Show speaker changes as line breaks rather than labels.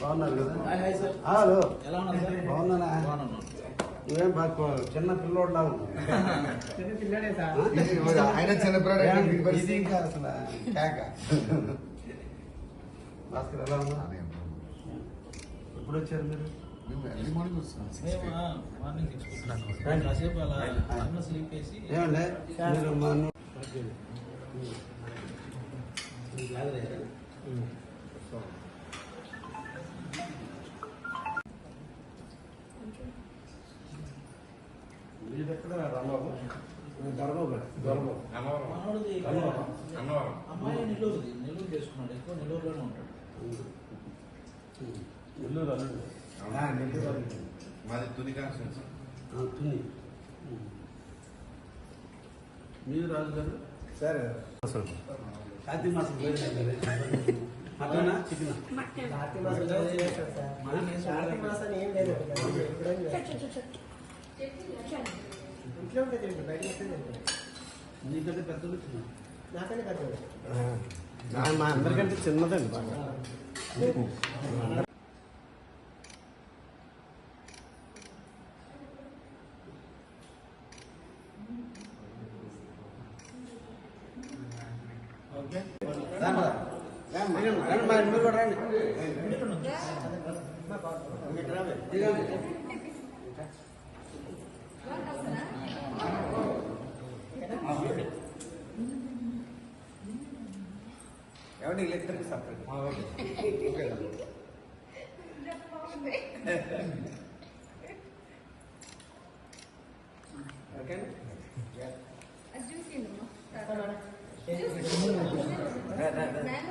బాగున్నారు కదా హలో బాగున్నానా నువ్వేం బాగా చిన్న పిల్లోడ్లా ఉన్నావు
ఆయన మీకు
ఇది ఇంకా అసలు కేక భాస్కర్ ఎలా ఉన్నా ఎప్పుడు వచ్చారు మీరు ఏమండి మీరు మా మీది ఎక్కడ రాంబాబు దొరబాబు దొరబాబు
మనోడిది
అన్నవరం.
అమ్మాయి నెల్లూరుది నెల్లూరు చేసుకున్నాడు ఎక్కువ నెల్లూరులోనే ఉంటాడు
నెల్లూరు అల్లుడు ఆ, నెల్లూరు అల్లుడు
మాది తుని కాన్స్టిట్యూన్సీ
ఆ, తుని మీరు రాజు గారు? సరే కార్తీక మాసం మటనా. చికెన్ నీకంటే పెద్దలు తిన్నాను
మా అందరికంటే చిన్నదండి బాగా.
ఎవరి ఎలక్ట్రిక్ సపరేట్ కూడా ఓకేనా
ఏమంటే ఎలక్ట్రిక్ సపరేట్
అది చూసి